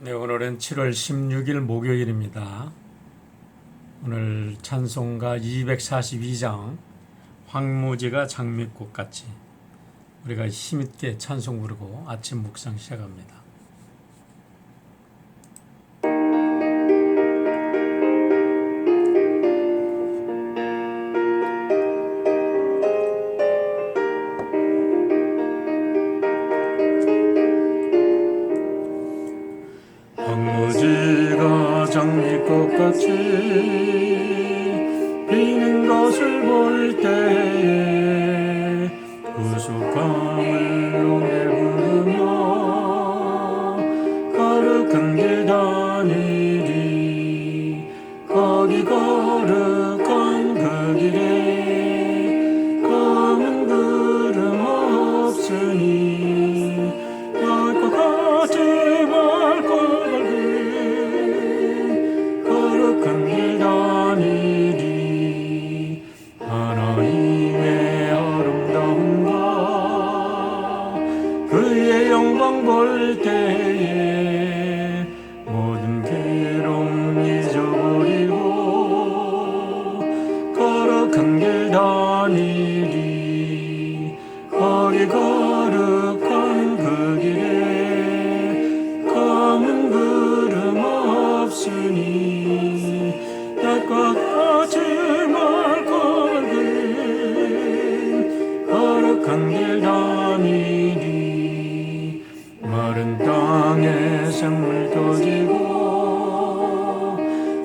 네, 오늘은 7월 16일 목요일입니다. 오늘 찬송가 242장 황무지가 장미꽃같이 우리가 힘있게 찬송 부르고 아침 묵상 시작합니다. 장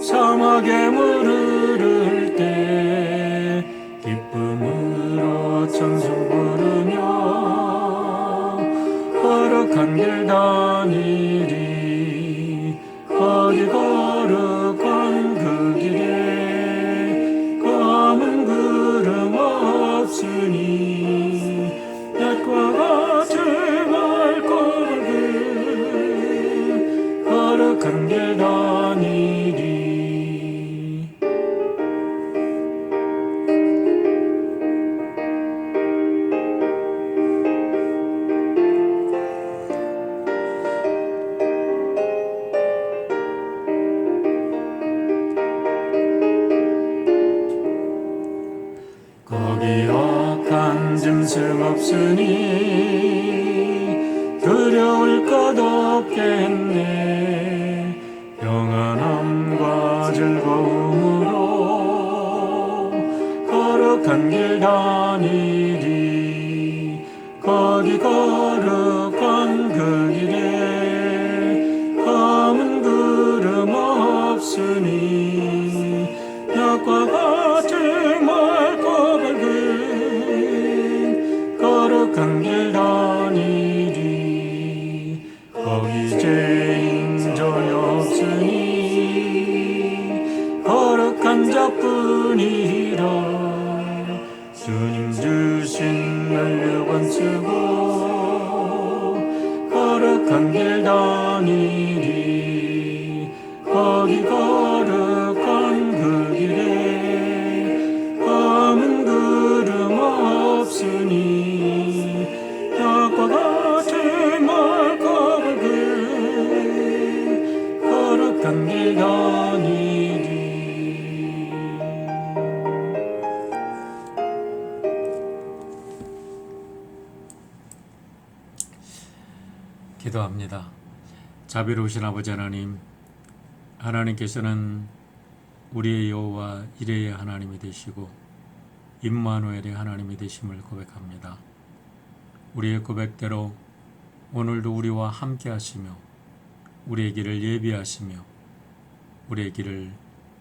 사막에 물흐 두려울 것 없겠네. 평안함과 즐거움으로 거룩한 길 다니리 없으니 같이 맑고 밝은 거룩한 길 다니리 기도합니다. 자비로우신 아버지 하나님, 하나님께서는 우리의 여호와 이레의 하나님이 되시고 임마누엘의 하나님이 되심을 고백합니다. 우리의 고백대로 오늘도 우리와 함께 하시며 우리의 길을 예비하시며 우리의 길을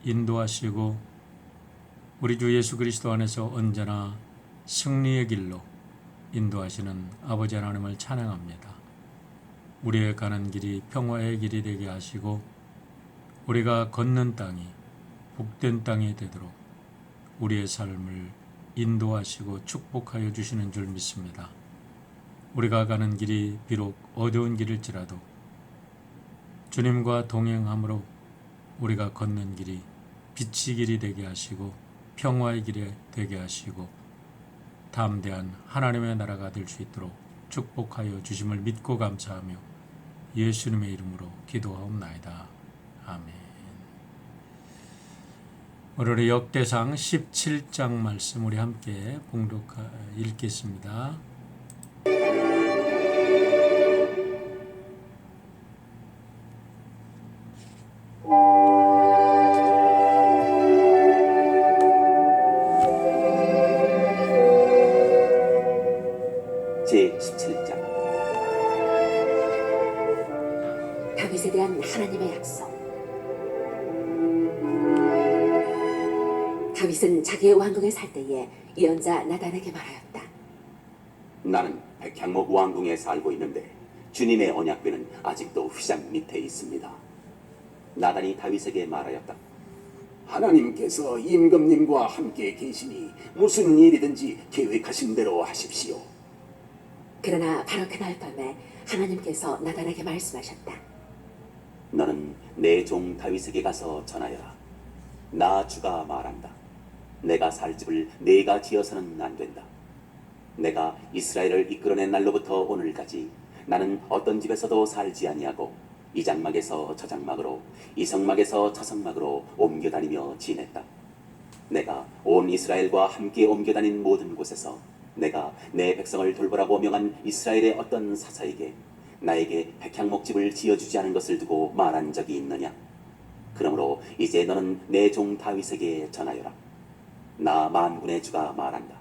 인도하시고 우리 주 예수 그리스도 안에서 언제나 승리의 길로 인도하시는 아버지 하나님을 찬양합니다. 우리의 가는 길이 평화의 길이 되게 하시고 우리가 걷는 땅이 복된 땅이 되도록 우리의 삶을 인도하시고 축복하여 주시는 줄 믿습니다. 우리가 가는 길이 비록 어두운 길일지라도 주님과 동행함으로 우리가 걷는 길이 빛의 길이 되게 하시고 평화의 길이 되게 하시고 담대한 하나님의 나라가 될 수 있도록 축복하여 주심을 믿고 감사하며 예수님의 이름으로 기도하옵나이다. 아멘. 오늘의 역대상 17장 말씀 우리 함께 봉독 읽겠습니다. 제 17장 다윗에 대한 하나님의 약속. 다윗은 자기의 왕궁에 살 때에 예언자 나단에게 말하였다. 나는 백향목 왕궁에 살고 있는데 주님의 언약궤는 아직도 휘장 밑에 있습니다. 나단이 다윗에게 말하였다. 하나님께서 임금님과 함께 계시니 무슨 일이든지 계획하신 대로 하십시오. 그러나 바로 그날 밤에 하나님께서 나단에게 말씀하셨다. 너는 내 종 다윗에게 가서 전하여라. 나 주가 말한다. 내가 살 집을 내가 지어서는 안 된다. 내가 이스라엘을 이끌어낸 날로부터 오늘까지 나는 어떤 집에서도 살지 아니하고 이 장막에서 저 장막으로 이 성막에서 저 성막으로 옮겨 다니며 지냈다. 내가 온 이스라엘과 함께 옮겨 다닌 모든 곳에서 내가 내 백성을 돌보라고 명한 이스라엘의 어떤 사사에게 나에게 백향목집을 지어주지 않은 것을 두고 말한 적이 있느냐? 그러므로 이제 너는 내 종 다윗에게 전하여라. 나 만군의 주가 말한다.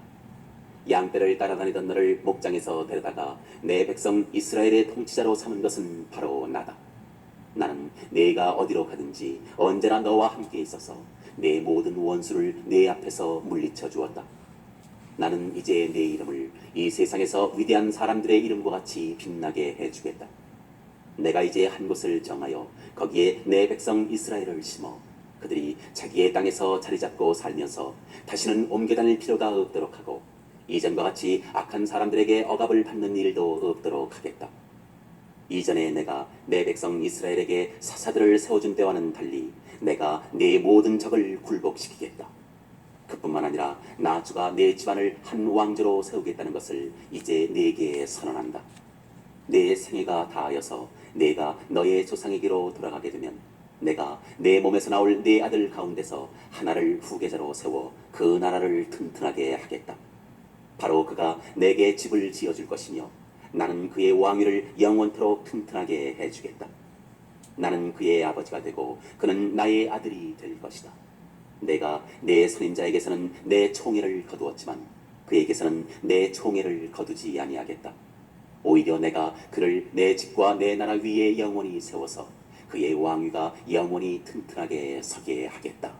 양떼를 따라다니던 너를 목장에서 데려다가 내 백성 이스라엘의 통치자로 삼은 것은 바로 나다. 나는 내가 어디로 가든지 언제나 너와 함께 있어서 내 모든 원수를 내 앞에서 물리쳐 주었다. 나는 이제 내 이름을 이 세상에서 위대한 사람들의 이름과 같이 빛나게 해주겠다. 내가 이제 한 곳을 정하여 거기에 내 백성 이스라엘을 심어 그들이 자기의 땅에서 자리 잡고 살면서 다시는 옮겨 다닐 필요가 없도록 하고 이전과 같이 악한 사람들에게 억압을 받는 일도 없도록 하겠다. 이전에 내가 내 백성 이스라엘에게 사사들을 세워준 때와는 달리 내가 내 모든 적을 굴복시키겠다. 그뿐만 아니라 나 주가 내 집안을 한 왕조로 세우겠다는 것을 이제 네게 선언한다. 내 생애가 다하여서 내가 너의 조상에게로 돌아가게 되면 내가 내 몸에서 나올 네 아들 가운데서 하나를 후계자로 세워 그 나라를 튼튼하게 하겠다. 바로 그가 내게 집을 지어줄 것이며 나는 그의 왕위를 영원토록 튼튼하게 해주겠다. 나는 그의 아버지가 되고 그는 나의 아들이 될 것이다. 내가 내 선임자에게서는 내 총애를 거두었지만 그에게서는 내 총애를 거두지 아니하겠다. 오히려 내가 그를 내 집과 내 나라 위에 영원히 세워서 그의 왕위가 영원히 튼튼하게 서게 하겠다.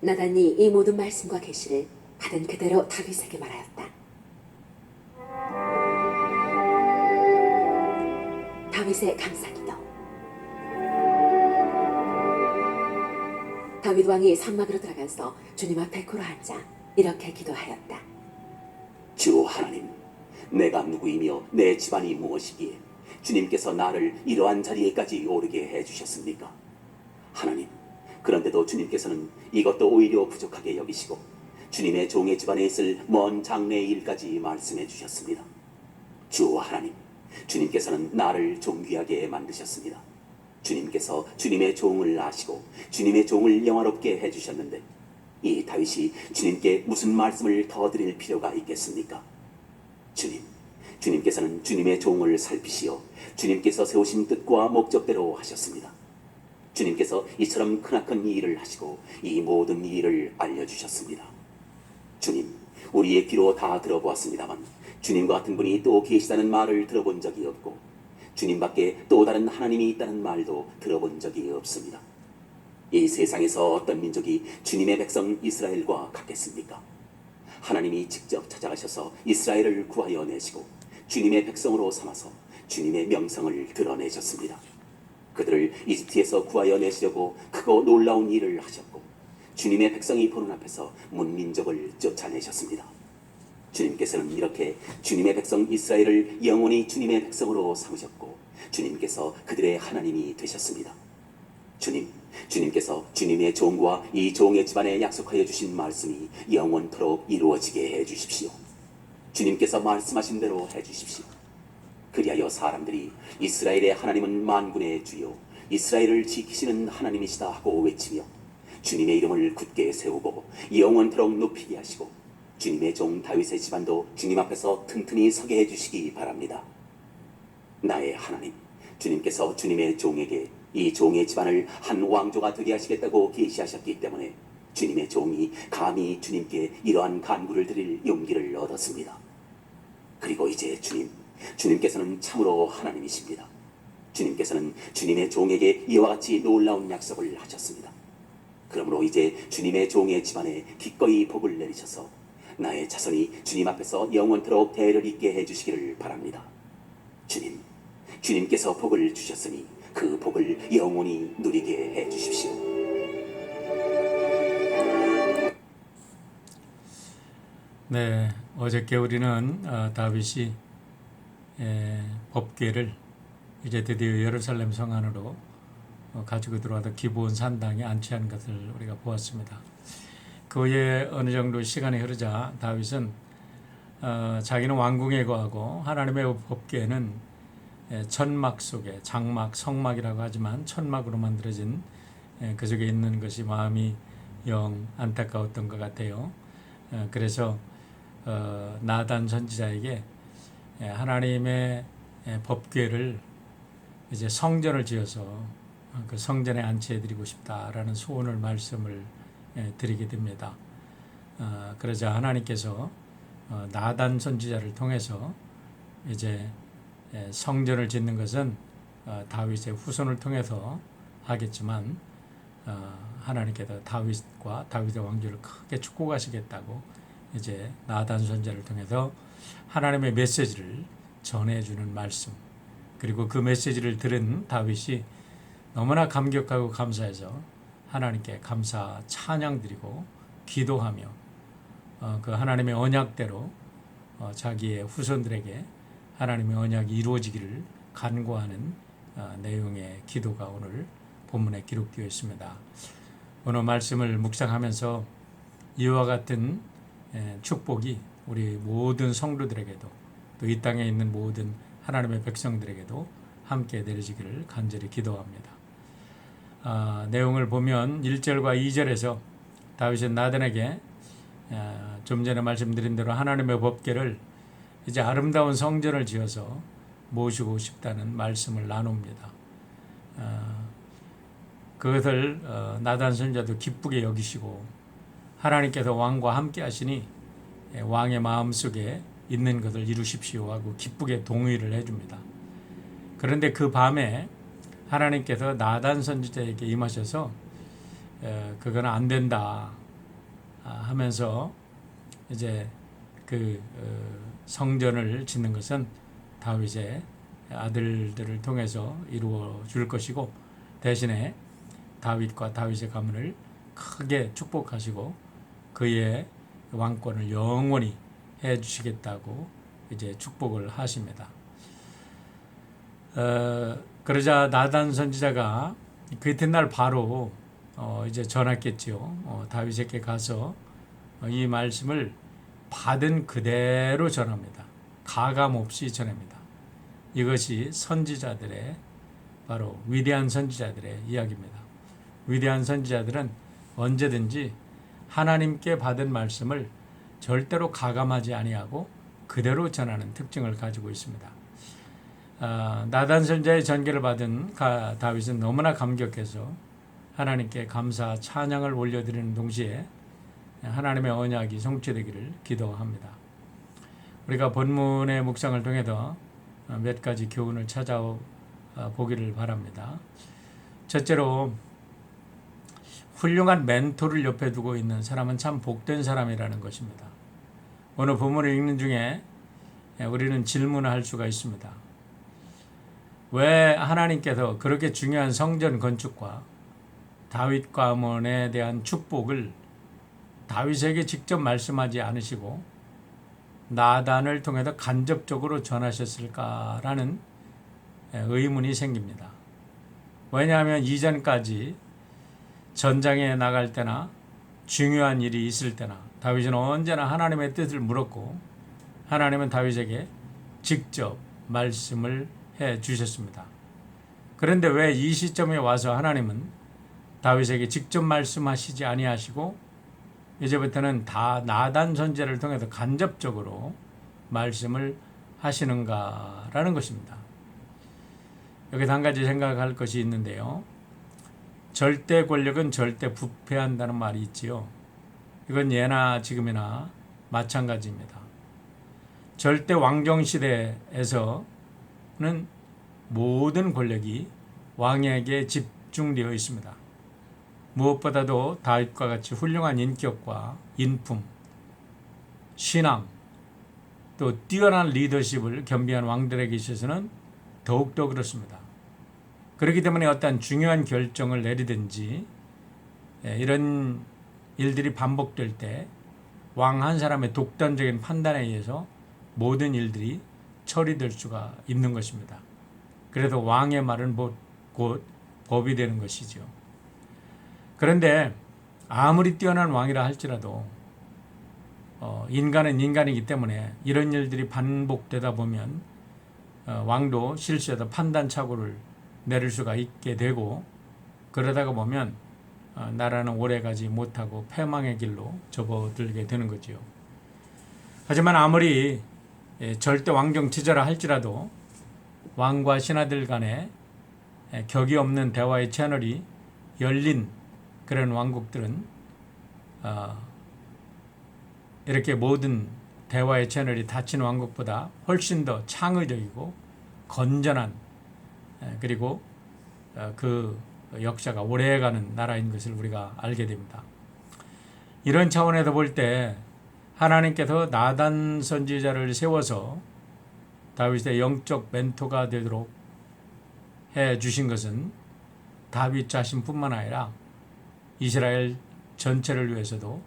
나단이 이 모든 말씀과 계시를 받은 그대로 다윗에게 말하였다. 다윗의 감사기도 다윗 왕이 산막으로 들어가서 주님 앞에 꿇어 앉아 이렇게 기도하였다. 주 하나님, 내가 누구이며 내 집안이 무엇이기에 주님께서 나를 이러한 자리에까지 오르게 해주셨습니까? 하나님, 그런데도 주님께서는 이것도 오히려 부족하게 여기시고 주님의 종의 집안에 있을 먼 장래의 일까지 말씀해 주셨습니다. 주 하나님, 주님께서는 나를 존귀하게 만드셨습니다. 주님께서 주님의 종을 아시고 주님의 종을 영화롭게 해주셨는데 이 다윗이 주님께 무슨 말씀을 더 드릴 필요가 있겠습니까? 주님, 주님께서는 주님의 종을 살피시어 주님께서 세우신 뜻과 목적대로 하셨습니다. 주님께서 이처럼 크나큰 이 일을 하시고 이 모든 이 일을 알려주셨습니다. 주님, 우리의 귀로 다 들어보았습니다만 주님과 같은 분이 또 계시다는 말을 들어본 적이 없고 주님 밖에 또 다른 하나님이 있다는 말도 들어본 적이 없습니다. 이 세상에서 어떤 민족이 주님의 백성 이스라엘과 같겠습니까? 하나님이 직접 찾아가셔서 이스라엘을 구하여 내시고 주님의 백성으로 삼아서 주님의 명성을 드러내셨습니다. 그들을 이집트에서 구하여 내시려고 크고 놀라운 일을 하셨고 주님의 백성이 보는 앞에서 문민족을 쫓아내셨습니다. 주님께서는 이렇게 주님의 백성 이스라엘을 영원히 주님의 백성으로 삼으셨고 주님께서 그들의 하나님이 되셨습니다. 주님, 주님께서 주님의 종과 이 종의 집안에 약속하여 주신 말씀이 영원토록 이루어지게 해 주십시오. 주님께서 말씀하신 대로 해 주십시오. 그리하여 사람들이 이스라엘의 하나님은 만군의 주요 이스라엘을 지키시는 하나님이시다 하고 외치며 주님의 이름을 굳게 세우고 영원토록 높이게 하시고 주님의 종 다윗의 집안도 주님 앞에서 튼튼히 서게 해주시기 바랍니다. 나의 하나님, 주님께서 주님의 종에게 이 종의 집안을 한 왕조가 되게 하시겠다고 계시하셨기 때문에 주님의 종이 감히 주님께 이러한 간구를 드릴 용기를 얻었습니다. 그리고 이제 주님, 주님께서는 참으로 하나님이십니다. 주님께서는 주님의 종에게 이와 같이 놀라운 약속을 하셨습니다. 그러므로 이제 주님의 종의 집안에 기꺼이 복을 내리셔서 나의 자손이 주님 앞에서 영원토록 대를 잇게 해주시기를 바랍니다. 주님, 주님께서 복을 주셨으니 그 복을 영원히 누리게 해주십시오. 네, 어저께 우리는 어, 다윗이 에, 법궤를 이제 드디어 예루살렘 성 안으로 어, 가지고 들어와서 기본 산당에 안치한 것을 우리가 보았습니다. 그 후에 어느 정도 시간이 흐르자 다윗은 어, 자기는 왕궁에 거하고 하나님의 법궤는 에, 천막 속에 장막, 성막이라고 하지만 천막으로 만들어진 에, 그 속에 있는 것이 마음이 영 안타까웠던 것 같아요. 어, 그래서 어, 나단 선지자에게 예, 하나님의 예, 법궤를 이제 성전을 지어서 어, 그 성전에 안치해드리고 싶다라는 소원을 말씀을 예, 드리게 됩니다. 어, 그러자 하나님께서 어, 나단 선지자를 통해서 이제 예, 성전을 짓는 것은 어, 다윗의 후손을 통해서 하겠지만 어, 하나님께서 다윗과 다윗의 왕조를 크게 축복하시겠다고 이제 나단 선자를 통해서 하나님의 메시지를 전해주는 말씀 그리고 그 메시지를 들은 다윗이 너무나 감격하고 감사해서 하나님께 감사 찬양 드리고 기도하며 어, 그 하나님의 언약대로 어, 자기의 후손들에게 하나님의 언약이 이루어지기를 간구하는 어, 내용의 기도가 오늘 본문에 기록되어 있습니다. 오늘 말씀을 묵상하면서 이와 같은 예, 축복이 우리 모든 성도들에게도 또 이 땅에 있는 모든 하나님의 백성들에게도 함께 내려지기를 간절히 기도합니다. 아, 내용을 보면 1절과 2절에서 다윗은 나단에게 아, 좀 전에 말씀드린 대로 하나님의 법궤를 이제 아름다운 성전을 지어서 모시고 싶다는 말씀을 나눕니다. 아, 그것을 어, 나단 선자도 기쁘게 여기시고 하나님께서 왕과 함께 하시니 예, 왕의 마음속에 있는 것을 이루십시오 하고 기쁘게 동의를 해줍니다. 그런데 그 밤에 하나님께서 나단 선지자에게 임하셔서 에, 그건 안 된다 아, 하면서 이제 그 어, 성전을 짓는 것은 다윗의 아들들을 통해서 이루어 줄 것이고 대신에 다윗과 다윗의 가문을 크게 축복하시고 그의 왕권을 영원히 해 주시겠다고 이제 축복을 하십니다. 어, 그러자 나단 선지자가 그 이튿날 바로 어, 이제 전했겠지요. 어, 다윗에게 가서 어, 이 말씀을 받은 그대로 전합니다. 가감 없이 전합니다. 이것이 선지자들의 바로 위대한 선지자들의 이야기입니다. 위대한 선지자들은 언제든지 하나님께 받은 말씀을 절대로 가감하지 아니하고 그대로 전하는 특징을 가지고 있습니다. 아, 나단 선자의 전개를 받은 가, 다윗은 너무나 감격해서 하나님께 감사 찬양을 올려드리는 동시에 하나님의 언약이 성취되기를 기도합니다. 우리가 본문의 묵상을 통해서 몇 가지 교훈을 찾아 보기를 바랍니다. 첫째로 훌륭한 멘토를 옆에 두고 있는 사람은 참 복된 사람이라는 것입니다. 오늘 본문을 읽는 중에 우리는 질문을 할 수가 있습니다. 왜 하나님께서 그렇게 중요한 성전 건축과 다윗 가문에 대한 축복을 다윗에게 직접 말씀하지 않으시고 나단을 통해서 간접적으로 전하셨을까라는 의문이 생깁니다. 왜냐하면 이전까지 전장에 나갈 때나 중요한 일이 있을 때나 다윗은 언제나 하나님의 뜻을 물었고 하나님은 다윗에게 직접 말씀을 해 주셨습니다. 그런데 왜 이 시점에 와서 하나님은 다윗에게 직접 말씀하시지 아니하시고 이제부터는 다 나단 선제를 통해서 간접적으로 말씀을 하시는가라는 것입니다. 여기서 한 가지 생각할 것이 있는데요. 절대 권력은 절대 부패한다는 말이 있지요. 이건 예나 지금이나 마찬가지입니다. 절대 왕정 시대에서는 모든 권력이 왕에게 집중되어 있습니다. 무엇보다도 다윗과 같이 훌륭한 인격과 인품, 신앙, 또 뛰어난 리더십을 겸비한 왕들에게 있어서는 더욱더 그렇습니다. 그렇기 때문에 어떤 중요한 결정을 내리든지 예, 이런 일들이 반복될 때 왕 한 사람의 독단적인 판단에 의해서 모든 일들이 처리될 수가 있는 것입니다. 그래서 왕의 말은 곧, 곧 법이 되는 것이죠. 그런데 아무리 뛰어난 왕이라 할지라도 어, 인간은 인간이기 때문에 이런 일들이 반복되다 보면 어, 왕도 실수해서 판단 착오를 내릴 수가 있게 되고 그러다가 보면 어, 나라는 오래가지 못하고 패망의 길로 접어들게 되는 거지요. 하지만 아무리 예, 절대 왕정 지저라 할지라도 왕과 신하들 간에 예, 격이 없는 대화의 채널이 열린 그런 왕국들은 어, 이렇게 모든 대화의 채널이 닫힌 왕국보다 훨씬 더 창의적이고 건전한 예, 그리고 어, 그 역사가 오래가는 나라인 것을 우리가 알게 됩니다. 이런 차원에서 볼 때 하나님께서 나단 선지자를 세워서 다윗의 영적 멘토가 되도록 해 주신 것은 다윗 자신뿐만 아니라 이스라엘 전체를 위해서도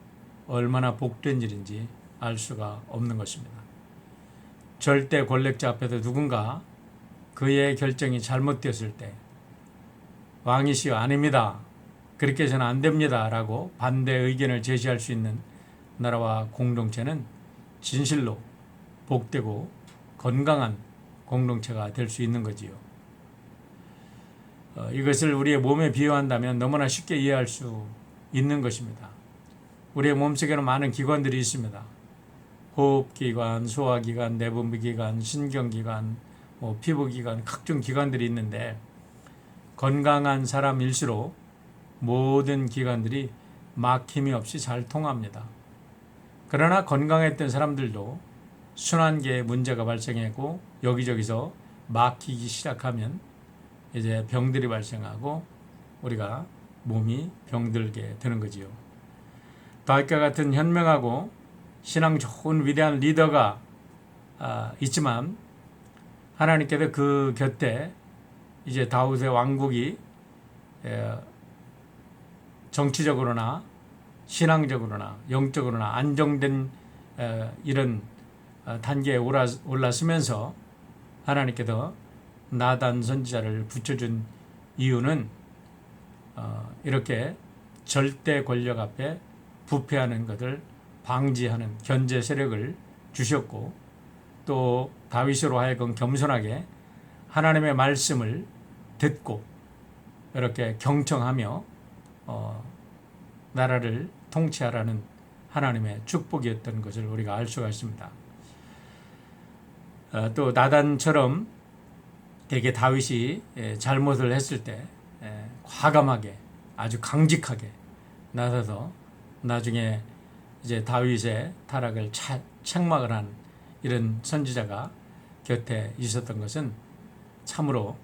얼마나 복된 일인지 알 수가 없는 것입니다. 절대 권력자 앞에서 누군가 그의 결정이 잘못되었을 때 왕이시여 아닙니다. 그렇게 해서는 안 됩니다. 라고 반대 의견을 제시할 수 있는 나라와 공동체는 진실로 복되고 건강한 공동체가 될 수 있는 거지요. 어, 이것을 우리의 몸에 비유한다면 너무나 쉽게 이해할 수 있는 것입니다. 우리의 몸속에는 많은 기관들이 있습니다. 호흡기관, 소화기관, 내분비기관, 신경기관, 뭐 피부기관, 각종 기관들이 있는데 건강한 사람일수록 모든 기관들이 막힘이 없이 잘 통합니다. 그러나 건강했던 사람들도 순환계에 문제가 발생했고 여기저기서 막히기 시작하면 이제 병들이 발생하고 우리가 몸이 병들게 되는 거지요. 다윗과 같은 현명하고 신앙 좋은 위대한 리더가 아, 있지만 하나님께서 그 곁에 이제 다윗의 왕국이 에, 정치적으로나 신앙적으로나 영적으로나 안정된 에, 이런 어, 단계에 올랐으면서 하나님께서 나단 선지자를 붙여준 이유는 어, 이렇게 절대 권력 앞에 부패하는 것을 방지하는 견제 세력을 주셨고 또 다윗으로 하여금 겸손하게 하나님의 말씀을 듣고 이렇게 경청하며 어, 나라를 통치하라는 하나님의 축복이었던 것을 우리가 알 수가 있습니다. 어, 또 나단처럼 되게 다윗이 예, 잘못을 했을 때 예, 과감하게 아주 강직하게 나서서 나중에 이제 다윗의 타락을 차, 책막을 한 이런 선지자가 곁에 있었던 것은 참으로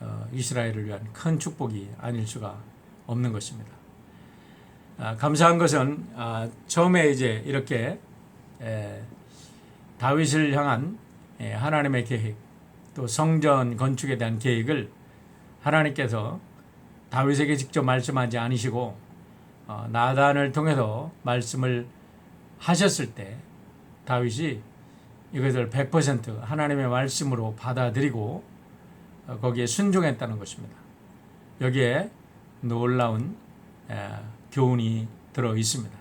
어, 이스라엘을 위한 큰 축복이 아닐 수가 없는 것입니다. 아, 감사한 것은 아, 처음에 이제 이렇게 에, 다윗을 향한 에, 하나님의 계획, 또 성전 건축에 대한 계획을 하나님께서 다윗에게 직접 말씀하지 않으시고 어, 나단을 통해서 말씀을 하셨을 때 다윗이 이것을 100% 하나님의 말씀으로 받아들이고 어, 거기에 순종했다는 것입니다. 여기에 놀라운 에, 교훈이 들어 있습니다.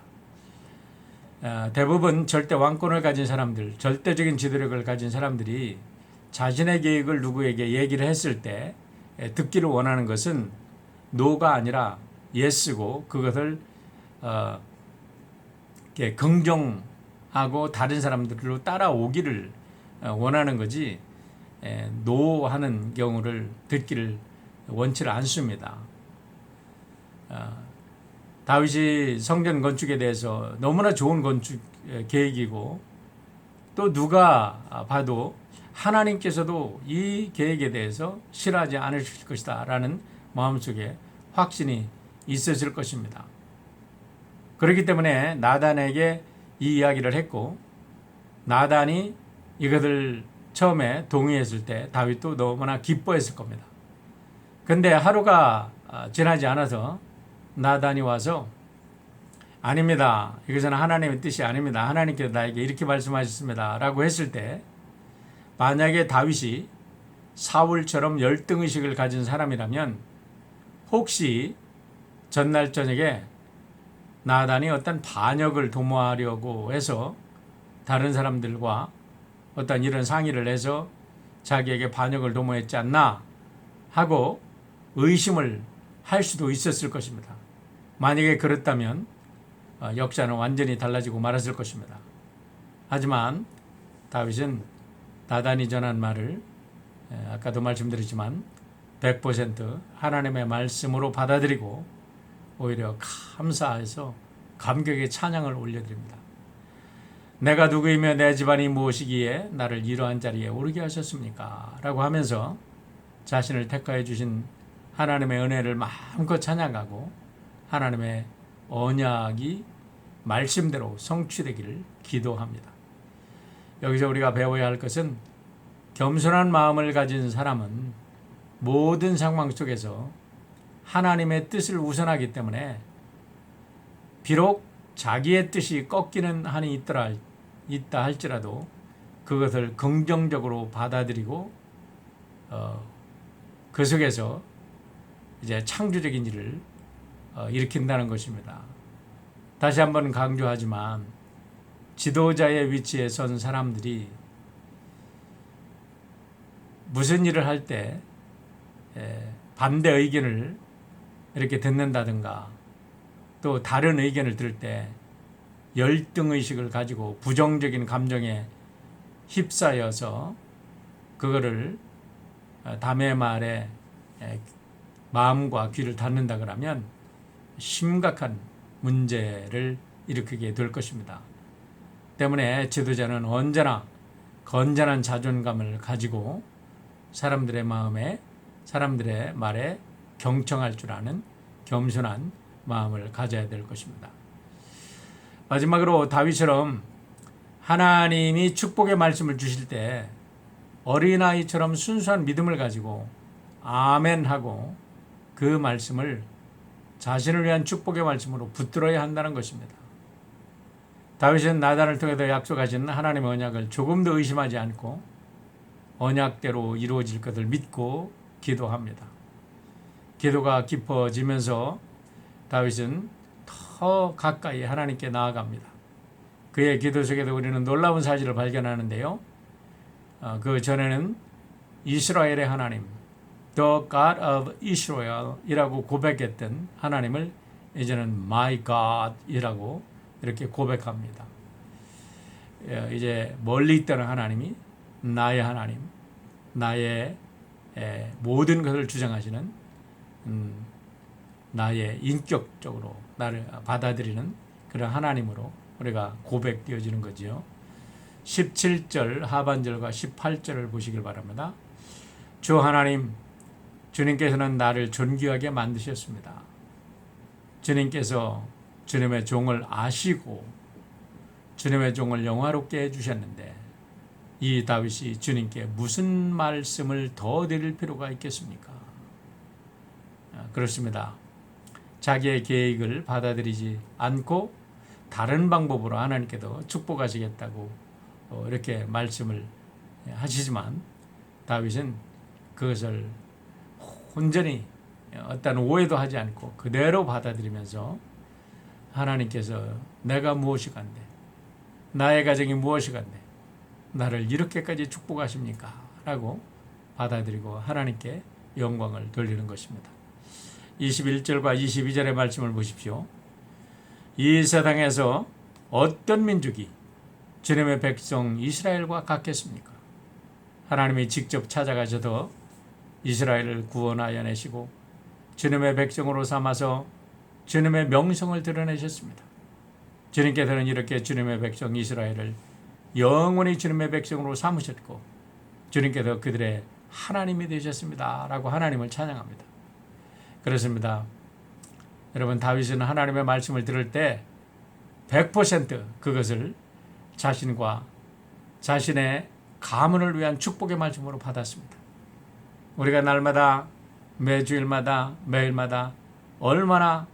에, 대부분 절대 왕권을 가진 사람들, 절대적인 지도력을 가진 사람들이 자신의 계획을 누구에게 얘기를 했을 때 에, 듣기를 원하는 것은 노가 아니라 예스고 그것을 어, 긍정 하고 다른 사람들로 따라오기를 어, 원하는 거지 에, 노하는 경우를 듣기를 원치를 않습니다. 어, 다윗이 성전 건축에 대해서 너무나 좋은 건축 에, 계획이고 또 누가 봐도 하나님께서도 이 계획에 대해서 싫어하지 않으실 것이다 라는 마음속에 확신이 있었을 것입니다. 그렇기 때문에 나단에게 이 이야기를 했고 나단이 이것을 처음에 동의했을 때 다윗도 너무나 기뻐했을 겁니다. 근데 하루가 아, 지나지 않아서 나단이 와서 아닙니다. 이것은 하나님의 뜻이 아닙니다. 하나님께서 나에게 이렇게 말씀하셨습니다. 라고 했을 때 만약에 다윗이 사울처럼 열등의식을 가진 사람이라면 혹시 전날 저녁에 나단이 어떤 반역을 도모하려고 해서 다른 사람들과 어떤 이런 상의를 해서 자기에게 반역을 도모했지 않나 하고 의심을 할 수도 있었을 것입니다. 만약에 그렇다면 어, 역사는 완전히 달라지고 말았을 것입니다. 하지만 다윗은 나단이 전한 말을 에, 아까도 말씀드렸지만 100% 하나님의 말씀으로 받아들이고 오히려 감사해서 감격의 찬양을 올려드립니다. 내가 누구이며 내 집안이 무엇이기에 나를 이러한 자리에 오르게 하셨습니까? 라고 하면서 자신을 택하여 주신 하나님의 은혜를 마음껏 찬양하고 하나님의 언약이 말씀대로 성취되기를 기도합니다. 여기서 우리가 배워야 할 것은 겸손한 마음을 가진 사람은 모든 상황 속에서 하나님의 뜻을 우선하기 때문에 비록 자기의 뜻이 꺾이는 한이 있더라 있다 할지라도 그것을 긍정적으로 받아들이고 어, 그 속에서 이제 창조적인 일을 어, 일으킨다는 것입니다. 다시 한번 강조하지만 지도자의 위치에 선 사람들이 무슨 일을 할 때 반대 의견을 이렇게 듣는다든가 또 다른 의견을 들을 때 열등 의식을 가지고 부정적인 감정에 휩싸여서 그거를 어, 담의 말에 에, 마음과 귀를 닫는다 그러면 심각한 문제를 일으키게 될 것입니다. 때문에 지도자는 언제나 건전한 자존감을 가지고 사람들의 마음에 사람들의 말에 경청할 줄 아는 겸손한 마음을 가져야 될 것입니다. 마지막으로 다윗처럼 하나님이 축복의 말씀을 주실 때 어린아이처럼 순수한 믿음을 가지고 아멘 하고 그 말씀을 자신을 위한 축복의 말씀으로 붙들어야 한다는 것입니다. 다윗은 나단을 통해서 약속하신 하나님의 언약을 조금도 의심하지 않고 언약대로 이루어질 것을 믿고 기도합니다. 기도가 깊어지면서 다윗은 더 가까이 하나님께 나아갑니다. 그의 기도 속에도 우리는 놀라운 사실을 발견하는데요. 어, 그 전에는 이스라엘의 하나님, The God of Israel이라고 고백했던 하나님을 이제는 My God이라고 이렇게 고백합니다. 예, 이제 멀리 있다는 하나님이 나의 하나님, 나의 에, 모든 것을 주장하시는 음, 나의 인격적으로 나를 받아들이는 그런 하나님으로 우리가 고백되어지는 거지요. 17절 하반절과 18절을 보시길 바랍니다. 주 하나님, 주님께서는 나를 존귀하게 만드셨습니다. 주님께서 주님의 종을 아시고 주님의 종을 영화롭게 해주셨는데 이 다윗이 주님께 무슨 말씀을 더 드릴 필요가 있겠습니까? 아, 그렇습니다. 자기의 계획을 받아들이지 않고 다른 방법으로 하나님께도 축복하시겠다고 어, 이렇게 말씀을 하시지만 다윗은 그것을 온전히 어떤 오해도 하지 않고 그대로 받아들이면서 하나님께서 내가 무엇이 간데 나의 가정이 무엇이 간데 나를 이렇게까지 축복하십니까? 라고 받아들이고 하나님께 영광을 돌리는 것입니다. 21절과 22절의 말씀을 보십시오. 이 세상에서 어떤 민족이 주님의 백성 이스라엘과 같겠습니까? 하나님이 직접 찾아가셔서 이스라엘을 구원하여 내시고 주님의 백성으로 삼아서 주님의 명성을 드러내셨습니다. 주님께서는 이렇게 주님의 백성 이스라엘을 영원히 주님의 백성으로 삼으셨고 주님께서 그들의 하나님이 되셨습니다. 라고 하나님을 찬양합니다. 그렇습니다. 여러분 다윗은 하나님의 말씀을 들을 때 100% 그것을 자신과 자신의 가문을 위한 축복의 말씀으로 받았습니다. 우리가 날마다 매주일마다 매일마다 얼마나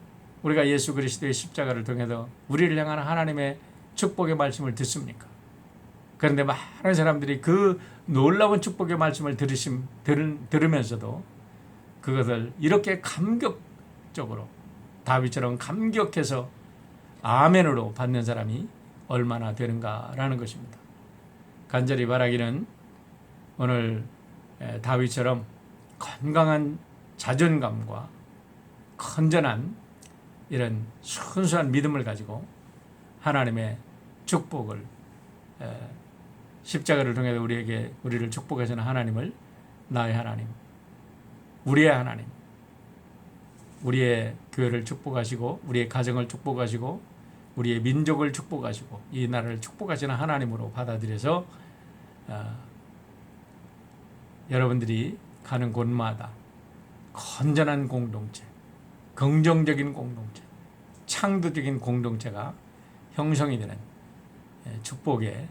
우리가 예수 그리스도의 십자가를 통해서 우리를 향한 하나님의 축복의 말씀을 듣습니까? 그런데 많은 사람들이 그 놀라운 축복의 말씀을 들으심, 들, 들으면서도 그것을 이렇게 감격적으로 다윗처럼 감격해서 아멘으로 받는 사람이 얼마나 되는가라는 것입니다. 간절히 바라기는 오늘 에, 다윗처럼 건강한 자존감과 건전한 이런 순수한 믿음을 가지고 하나님의 축복을 에, 십자가를 통해서 우리에게 우리를 축복하시는 하나님을 나의 하나님, 우리의 하나님, 우리의 교회를 축복하시고 우리의 가정을 축복하시고 우리의 민족을 축복하시고 이 나라를 축복하시는 하나님으로 받아들여서 어, 여러분들이 가는 곳마다 건전한 공동체, 긍정적인 공동체, 창조적인 공동체가 형성이 되는 예, 축복의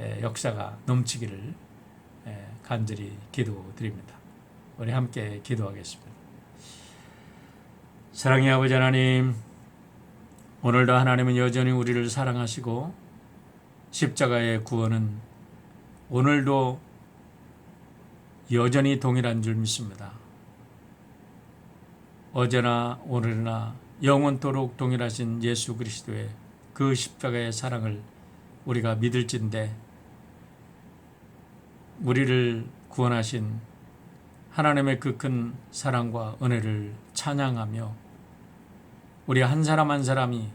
예, 역사가 넘치기를 예, 간절히 기도드립니다. 우리 함께 기도하겠습니다. 사랑의 아버지 하나님, 오늘도 하나님은 여전히 우리를 사랑하시고 십자가의 구원은 오늘도 여전히 동일한 줄 믿습니다. 어제나 오늘이나 영원토록 동일하신 예수 그리스도의 그 십자가의 사랑을 우리가 믿을진데 우리를 구원하신 하나님의 그 큰 사랑과 은혜를 찬양하며 우리 한 사람 한 사람이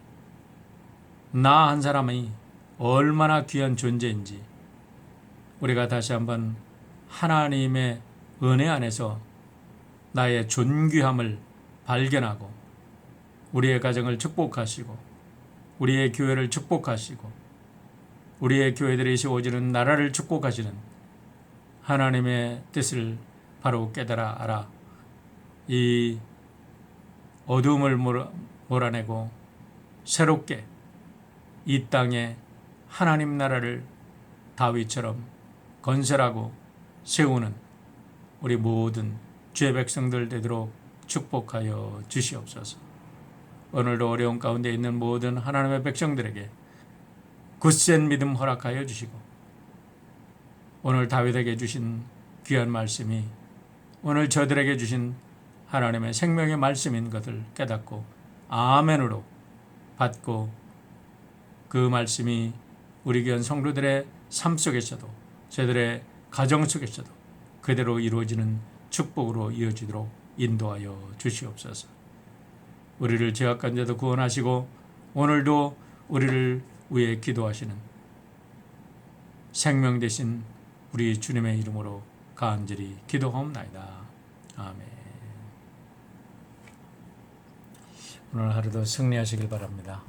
나 한 사람이 얼마나 귀한 존재인지 우리가 다시 한번 하나님의 은혜 안에서 나의 존귀함을 발견하고 우리의 가정을 축복하시고 우리의 교회를 축복하시고 우리의 교회들이 세워지는 나라를 축복하시는 하나님의 뜻을 바로 깨달아 알아 이 어둠을 몰아- 몰아내고 새롭게 이 땅에 하나님 나라를 다윗처럼 건설하고 세우는 우리 모든 죄 백성들 되도록 축복하여 주시옵소서. 오늘도 어려운 가운데 있는 모든 하나님의 백성들에게 굳센 믿음 허락하여 주시고 오늘 다윗에게 주신 귀한 말씀이 오늘 저들에게 주신 하나님의 생명의 말씀인 것을 깨닫고 아멘으로 받고 그 말씀이 우리 귀한 성도들의 삶 속에서도 저들의 가정 속에서도 그대로 이루어지는 축복으로 이어지도록 인도하여 주시옵소서. 우리를 죄악 간자도 구원하시고 오늘도 우리를 위해 기도하시는 생명 되신 우리 주님의 이름으로 간절히 기도하옵나이다. 아멘. 오늘 하루도 승리하시길 바랍니다.